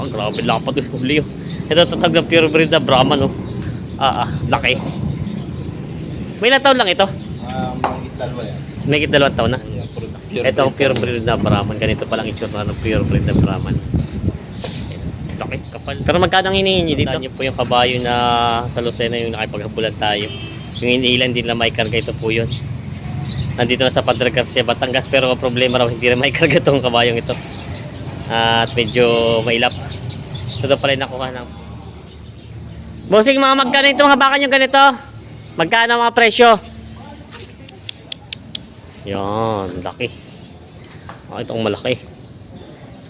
Ah, grabe lapad yung huli. oh. Ito tatag ng pure breed na Brahman, oh. Ah, ah, laki. May ilang taon lang ito? Ah, mga dalawa yan. May dalawang taon na. Puro- pure Ito ang pure breed na Brahman. Ganito palang itsura ng pure breed na Brahman. Laki, kapal. Pero magkano ang hinihingi dito? Tandaan niyo po yung kabayo na sa Lucena yung nakipaghabulan tayo. Yung iniilan din na may karga ito po yun. Nandito na sa Padre Garcia, Batangas pero ang problema raw hindi rin may karga itong kabayong ito. At medyo mailap. Ito daw pala yung nakuha ng... Bossing, mga magkano ito mga baka nyo ganito? Magkano mga presyo? Yan, laki. Ah, itong malaki.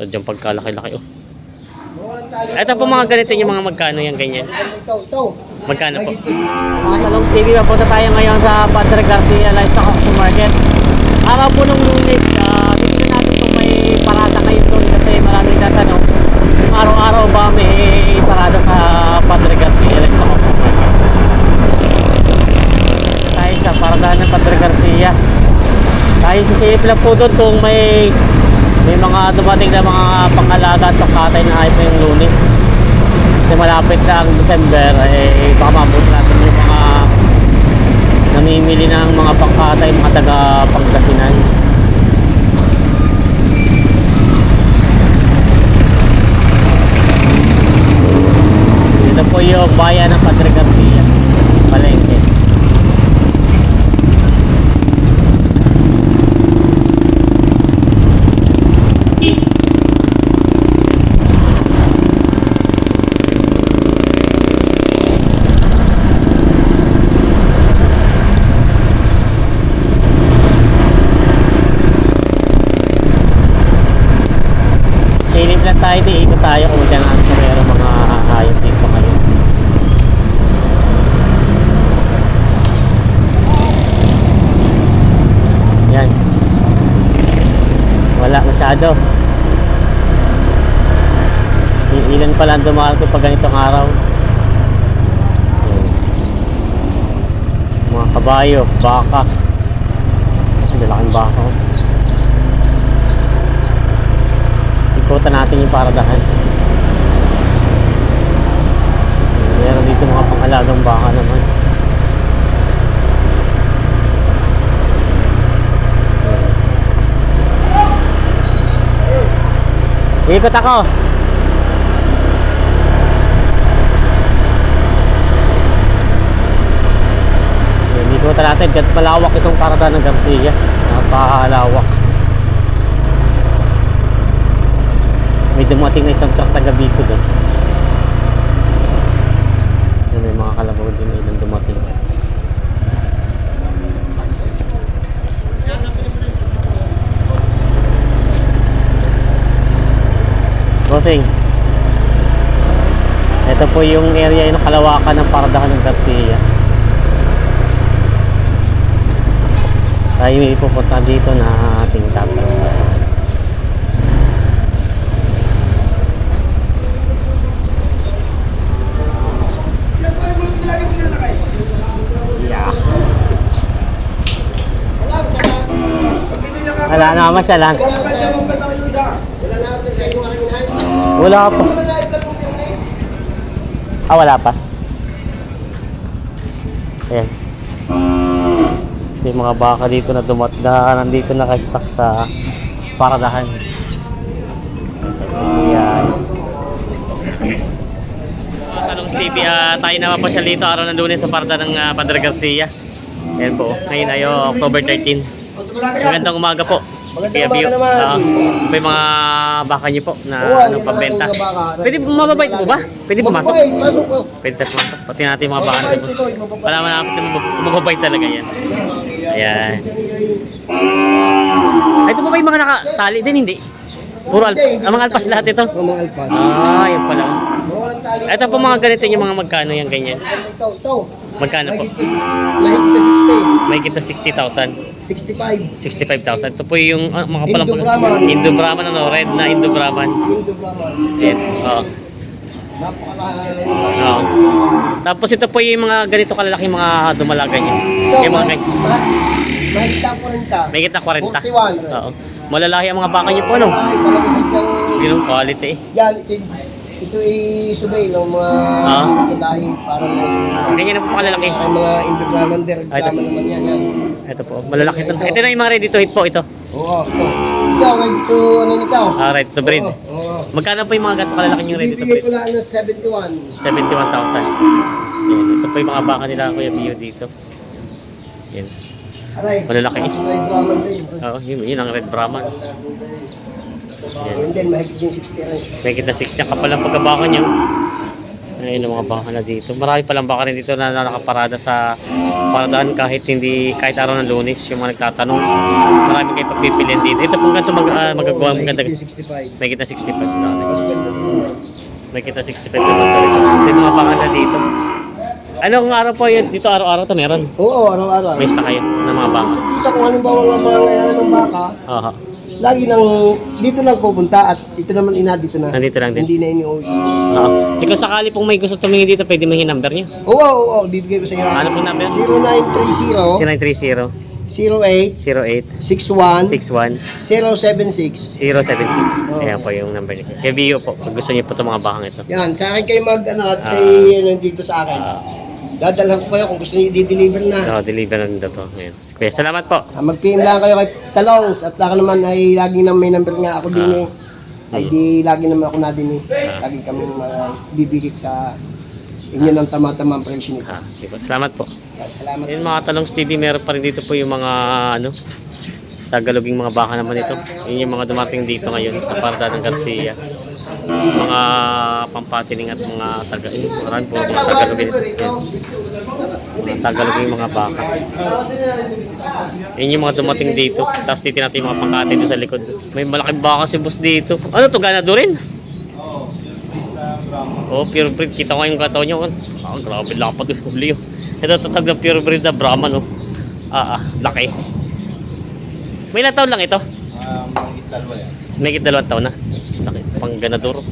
Sadyang pagkalaki-laki oh. Ito po mga ganito yung mga magkano yung ganyan. Magkano po? Mga talong Stevie, papunta tayo ngayon sa Padre Garcia Livestock Auction Market. Araw po nung lunes, uh, titignan natin kung may parada kayo doon kasi maraming tatanong kung araw-araw ba may parada sa Padre Garcia Livestock Auction Market. Dito tayo sa paradahan ng Padre Garcia. Sisipin lang po doon kung may may mga dumating na mga pangalaga at pangkatay na hype ngayong lunes. Kasi malapit na ang December, eh baka mabuti natin yung mga namimili ng mga pangkatay, mga taga Pangasinan. Ito po yung bayan ng Padre Garcia, Palengke. Silip lang tayo, di ikot tayo kung dyan ang meron mga hayop dito ngayon. Yan. Wala masyado. Ilan pala ang dumarito pag ganitong araw. Mga kabayo, baka. Ang laking baka. Ikutan natin yung paradahan. Meron dito pangalagang baka naman. Ikot ako. Ikutan natin. Gat malawak itong paradahan ng Garcia. Napakalawak. May dumating na isang truck Bico doon. Yun may mga kalabaw din na ilang dumating. Bossing. Ito po yung area yung kalawakan ng paradahan ng Garcia. Tayo may pupunta dito na ating. Yeah. Wala na masya lang. Wala pa. Ah, wala pa. Ayan. Yung mga baka dito na dumat na nandito naka-stock sa paradahan. Yan. Mga talong Stevie, ah, tayo naman po siya dito araw ng lunes sa parada ng ah, Padre Garcia. Ayan po, ngayon ay oh, October 13. Magandang umaga po. Magandang umaga Bio. naman. Ah, may mga baka niyo po na Oo, ano, yan, pambenta. baka. Pwede po mababait po ba? Pwede pumasok? Mababait, pasok po. Pwede tayo pumasok. Pati natin yung mga baka Mababait natin. ito, mababait. Wala man natin mabab- mababait talaga yan. Ayan. Ay, ito po ba yung mga nakatali din? Hindi. Puro alp Hindi, hindi ang mga alpas lahat ito. Mga mga alpas. Ah, yun pala. Ito po mga ganito yung mga magkano yung ganyan. Ito, ito. Magkano po? Mahigit na 60. May kita 60,000. 65. 65,000. Ito po yung uh, mga palang Indo Brahman. Indo Brahman, ano, red na Indo Brahman. Indo Brahman. Oo. Oo. Tapos ito po yung mga ganito kalalaking mga dumalaga niya. Ito, Yung mga ganyan. ma- mahigit na 40. May kita 40. 41. Oo. Malalahi ang mga baka niyo po, no? Ay, yung... Quality. Yan, ito ay subay ng mga Ah. gusto lahi para subay. Ganyan na po kalalaki. Ay mga Indoglamander, Ah, ito. reklamo naman yan. yan. Ito po, malalaki ito. Ito na yung mga ready to hit po ito. Oo, ito. Ito, kaya dito, ano nito? Ah, ready to breed. Oo, oo. Magkano po yung mga gato kalalaki yung ready to Bibigay breed? ko lang ng 71. 71,000. Yan. Ito po yung mga baka nila Kuya Bio dito. Yan. Malalaki. Aray, Brahman din. Oo, yun, yun ang red Brahman. Yan. Yun din, mahigit din 60 rin. May kita 60 ang kapal ang pagkabaka niya. Ayun ang mga baka na dito. Marami palang baka rin dito na nakaparada sa paradaan kahit hindi kahit araw ng lunes yung mga nagtatanong. Marami kayo pagpipilian dito. Ito pong ganito mag, uh, magagawa din 65. May kita 65 na. Maganda din. May kita 65 na talaga. Ito yung mga baka na dito. Anong araw po yun? Dito araw-araw to meron. Oo, araw-araw. May ista kayo mga baka. Dito kung anong bawang ang mga ngayon ng baka, Aha. lagi nang dito lang pupunta at dito naman ina dito na. Nandito lang din. Hindi na iniuwi. Oo. Ikaw sakali pong may gusto tumingin dito, pwede mo yung number niyo. Oo, oo, oo, bibigay ko sa iyo. Ano pong number? 0930 0930 08 08 61 61 076. 076. Oo. Ayan po yung number niyo. Kaya Bio po, pag gusto niyo po itong mga bakang ito. Yan, sa akin kayo mag ano, at Ah. kay ano, dito sa akin. Ah, Dadalhan ko kayo kung gusto niyo i-deliver na. oh, deliver na nito to. Ayan. Kuya, salamat po. Ah, Mag-PM lang kayo kay Talongs at ako naman ay lagi nang may number nga ako din eh. Ay di lagi naman ako na din eh. Ah. Lagi kami bibigay sa inyo ng tama-tamang presyo nito. Ah, sige po. Salamat po. Salamat. Yung mga talong Stevie, meron pa rin dito po yung mga ano, tagaloging mga baka naman ito. Yun yung mga dumating dito ngayon sa Parda ng Garcia. Mga pampatining at mga taga, eh, marami po mga tagaloging dito. Yan. Mga tagaloging mga baka. Yun yung mga dumating dito. Tapos dito natin yung mga pangkate dito sa likod. May malaking baka si boss dito. Ano to, ganado rin? Oh, pure breed. Kita ko yung katawan niya. Ah, grabe lapad yung huli. oh. Ito tatag na pure breed na Brahman, oh. Ah, ah, laki. May ilang taon lang ito. Ah, yan. May dalawang taon na. Pang ganador.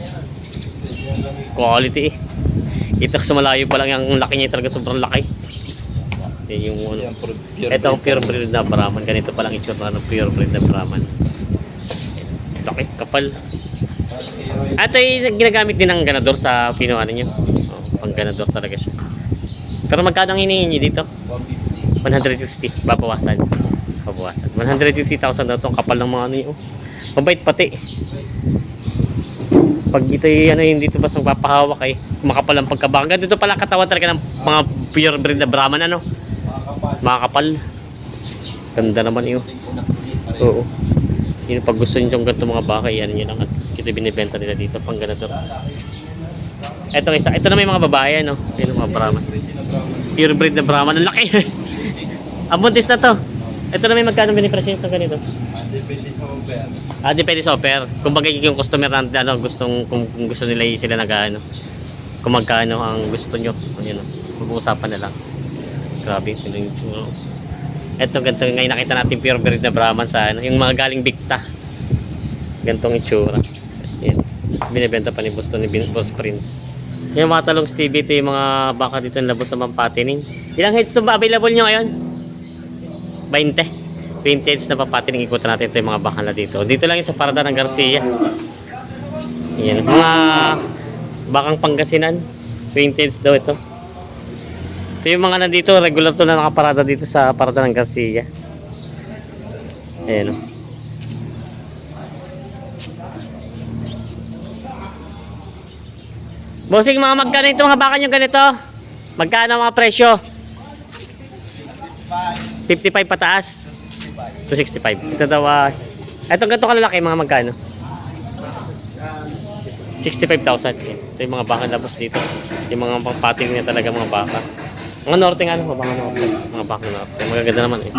Quality eh. Kita sa malayo pa lang yung laki niya talaga sobrang laki. Yan yung ano. Ito ang pure breed na Brahman. Ganito pa lang itsura ng pure breed na Brahman. Laki, kapal. At ay ginagamit din ng ganador sa pinuhanan niyo. Oh, pang ganador talaga siya. Pero magkano ang hinihingi dito? 150. 150. Babawasan. Babawasan. 150,000 daw itong kapal ng mga ano yun. Mabait pati. Pag ito yung ano yung dito basta magpapahawak ay makapal ang pagkabaka. Dito pala katawan talaga ng mga pure breed na Brahman ano. Mga kapal. Makakapal. Ganda naman yun. Oo. Yun pag gusto niyo yung ganito mga baka, yan yun lang. Kita binibenta nila dito pang ganito. Ito isa, ito na may mga babae ano. Yun ang mga Brahman. Pure breed na Brahman, ang laki. ang buntis na to. Ito na may magkano binipresyo ito ganito. Depende sa offer. Ah, depende sa offer. Kung bagay yung customer na ano, gustong, kung, kung gusto nila sila nag ano, kung magkano ang gusto nyo, yun, mag-uusapan na lang. Grabe, ito yung. Ito, ganito, ngayon nakita natin pure breed na Brahman sa ano, yung mga galing Bicta. Gantong itsura. Yan. Binibenta pa ni Boss to, ni Boss Prince. Yung mga talong Stevie, ito yung mga baka dito na labos sa mampatining. Ilang heads to ba available nyo ngayon? 20. 20 heads na papatining ikutan natin ito yung mga baka na dito. Dito lang yung sa Parada ng Garcia. Yan. Mga bakang Pangasinan. 20 heads daw ito. Ito yung mga nandito, regular to na nakaparada dito sa Parada ng Garcia. Ayan o. Bossing, mga magkano ito mga baka nyo ganito? Magkano mga presyo? 55 pataas. 265. Ito daw ah. Itong ganito kalalaki mga magkano? 65,000. Yan. Ito yung mga baka labos dito. Yung mga papating niya talaga mga baka. Mga norte nga ano, mga norte. Mga baka norte. Magaganda naman eh.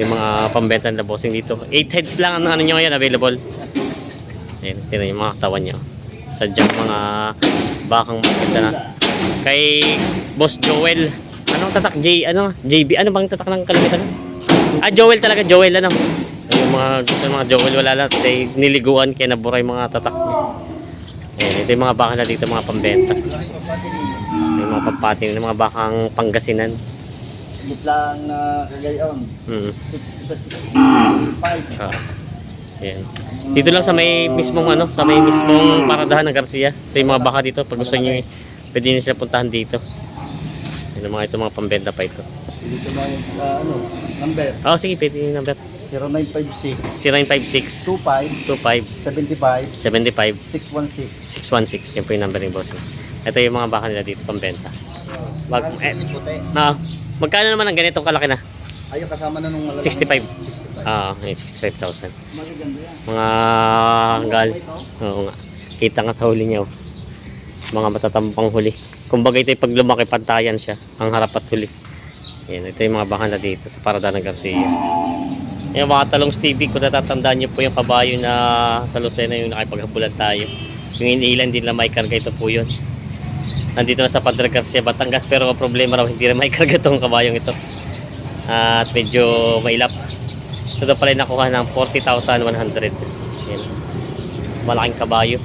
Yung mga pambenta na bossing dito. 8 heads lang ang ano nyo ngayon available. Ayan, tingnan yung mga katawan niya. Sadyang mga bakang maganda na. Kay Boss Joel. Anong tatak? J, ano? JB. Ano bang tatak ng kalamitan? Ah, Joel talaga. Joel, ano? Yung mga gusto ng mga Joel, wala lang. They niliguan kaya nabura yung mga tatak. Ayan, ito yung mga baka na dito, mga pambenta. Yung mga pampating, yung mga bakang Pangasinan. Gitlang na kagayon. Mm. 60 to 65. Ah. Ayan. Dito lang sa may mismong ano, sa may mismong paradahan ng Garcia. Ito yung mga baka dito. Pag gusto niyo, pwede niyo sila puntahan dito. Yan mga ito, mga pambenta pa ito. Dito na yung ah, ano, number Oh, sige, pwede yung number. 0956 0956 25 25 75 75 616. 616. Yan po yung number ni boss. Ito yung mga baka nila dito, pambenta. Mag, eh, ah, magkano naman ang ganitong kalaki na? Ayun kasama na nung malalaki. 65. 65. Ah, yung 65,000. Magaganda yan. Mga gal. Oo nga. Kita nga sa huli niya. oh. Mga matatampang huli. Kumbaga ito yung pag lumaki pantayan siya. Ang harap at huli. Yan, ito yung mga baka na dito sa Parada ng Garcia. Yung mga talong TV, kung natatandaan niyo po yung kabayo na sa Lucena yung nakipaghabulan tayo. Yung iniilan din na may karga ito po yun. Nandito na sa Padre Garcia, Batangas pero ang problema raw hindi na may karga itong kabayong ito. At medyo mailap. Ito pala yung nakuha ng 40,100. Yan. Malaking kabayo.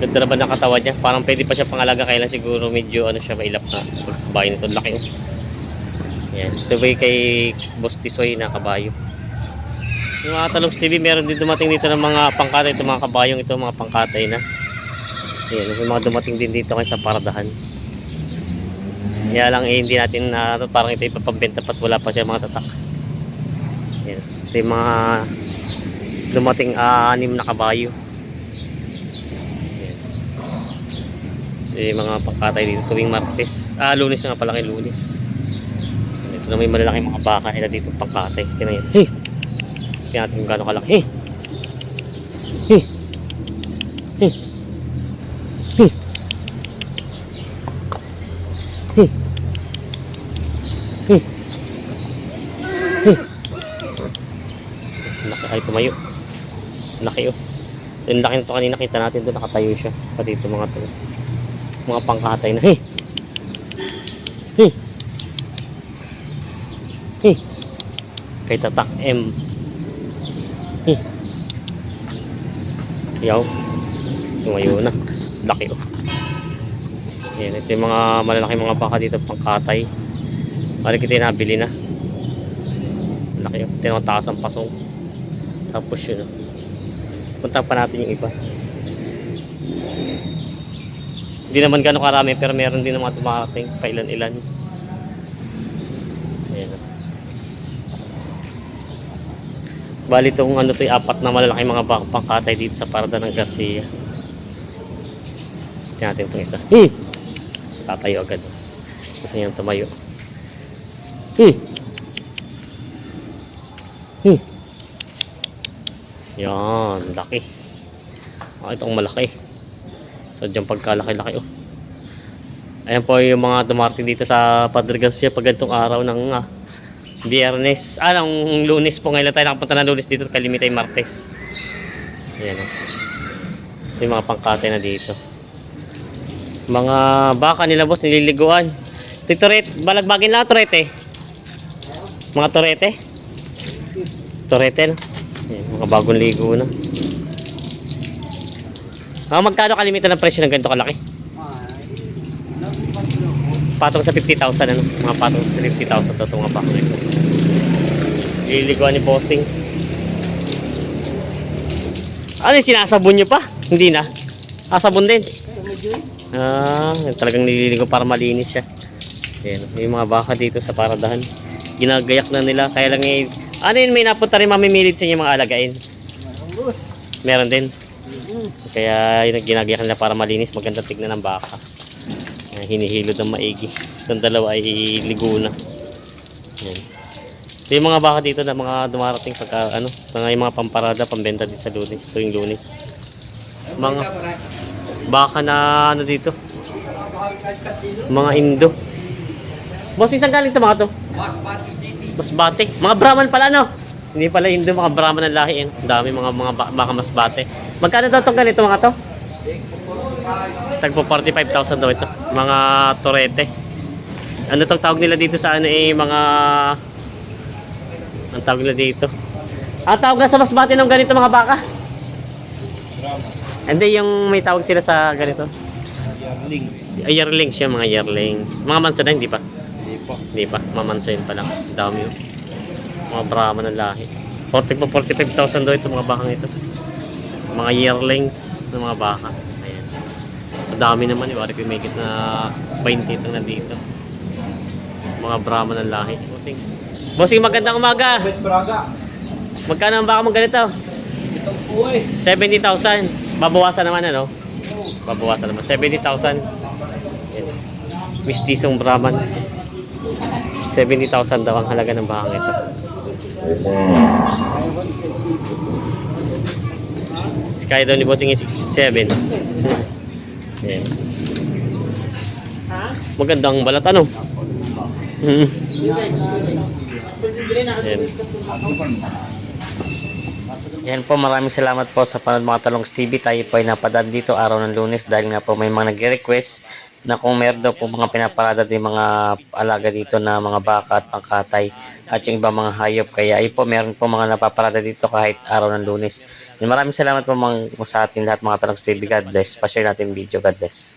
Ganda naman ng katawan niya. Parang pwede pa siya pangalaga kaya lang siguro medyo ano siya mailap na pagkabayo nito. Laki oh. Yan. Ito ba kay Boss Tisoy na kabayo. Yung mga talong TV, meron din dumating dito ng mga pangkatay. Ito mga kabayong ito, mga pangkatay na. Yan. Yung mga dumating din dito kayo sa paradahan. Kaya lang eh, hindi natin na parang ito ipapambenta pat wala pa siya mga tatak. Yan. Ito yung mga dumating ah, anim na kabayo. Ito yung mga pangkatay dito tuwing Martes. Ah, lunes nga pala kay lunes. Na may malalaking mga baka nila dito pangkatay. Tingnan yan. Hey! Tingnan natin kung gaano kalaki. Hey! Hey! Hey! Hey! Hey! Hey! Ay tumayo. Laki oh. Yung laki nito kanina kita natin doon nakatayo siya. Pa dito mga to. Mga pangkatay na. Hey! Hey! Hey! Kay tatak M. Hey! Yaw. Tumayo na. Laki oh. Yan, ito yung mga malalaki mga baka dito pangkatay. Balik ito yung nabili na. Laki oh. Tinataas ang pasong. Tapos yun oh. Punta pa natin yung iba. Hindi naman gano'ng karami pero meron din naman tumarating pailan-ilan. Ayan oh. Bali itong ano to apat na malalaki mga pangkatay dito sa Parada ng Garcia. Tingnan natin itong isa. Hey! Tatayo agad. Gusto niyang tumayo. Hey! Hey! Yan, laki. Ah, itong malaki. Sadyang pagkalaki-laki oh. Ayan po yung mga dumarating dito sa Padre Garcia pag ganitong araw ng ah, Biyernes. Ah, ng lunes po. Ngayon tayo nakapunta ng lunes dito. Kalimitay Martes. Ayan oh. Ito yung mga pangkate na dito. Mga baka nila boss nililiguan. Titoret, balagbagin lang torete. Mga torete. Torete no. Ayan, mga bagong ligo na. Ah, magkano kalimitan ng presyo ng ganito kalaki? Patong sa 50,000 ano? Mga patong sa 50,000 to itong mga baka nito. Liliguan ni Bossing. Ano sinasabon nyo pa? Hindi na. Ah, sabon din. Ah, talagang nililigo para malinis siya. Ayan, yung mga baka dito sa paradahan. Ginagayak na nila. Kaya lang eh, ano yun, may napunta rin mamimilit sa inyo mga alagain. Meron din. Kaya yun ginagayak nila para malinis. Maganda tignan ng baka. Ayan, hinihilod ng maigi. Itong dalawa ay ligo na. Ayan. So, yung mga baka dito na mga dumarating pagka ano, mga mga pamparada, pambenta din sa lunes, tuwing lunes. Mga baka na ano dito? Mga Indo. Boss, isang galing ito mga to? Masbate. Mga Brahman pala no? Hindi pala Indo, mga Brahman ang lahi. eh. Dami mga mga ba- baka masbate. Magkano daw itong ganito mga to? Tagpo 45,000 daw ito. Mga torete. Ano tong tawag nila dito sa ano eh, mga... Ang tawag nila dito. Ah, tawag na sa masbate ng ganito mga baka? Hindi, yung may tawag sila sa ganito. Yearling. Ay, yearlings yun, mga yearlings. Mga manso na, hindi pa. Hindi po. Hindi pa, mamanso yun pa lang. Ang Dami yun. Mga Brahman ng lahi. 40 pa 45,000 daw ito mga bakang ito. Mga yearlings ng mga baka. Ayan. Madami naman yung ko may na 20 itong nandito. Mga Brahman ng lahi. Bossing. Bossing, magandang umaga. Magkano ang baka mo ganito? Ito po eh. 70,000. Babawasan naman ano? Babawasan naman. 70,000. Ayan. Mistisong Brahman. 70,000 daw ang halaga ng bakang ito. Kaya daw ni Bossing is 67. Ayan. Magandang balat ano? Hmm. Yan po, maraming salamat po sa panood mga Talongs TV. Tayo po ay napadaan dito araw ng lunes dahil nga po may mga nagre-request na kung meron daw po mga pinaparada din mga alaga dito na mga baka at pangkatay at yung ibang mga hayop. Kaya ay po, meron po mga napaparada dito kahit araw ng lunes. Maraming salamat po mga, sa ating lahat mga Talongs TV. God bless. Pa-share natin video. God bless.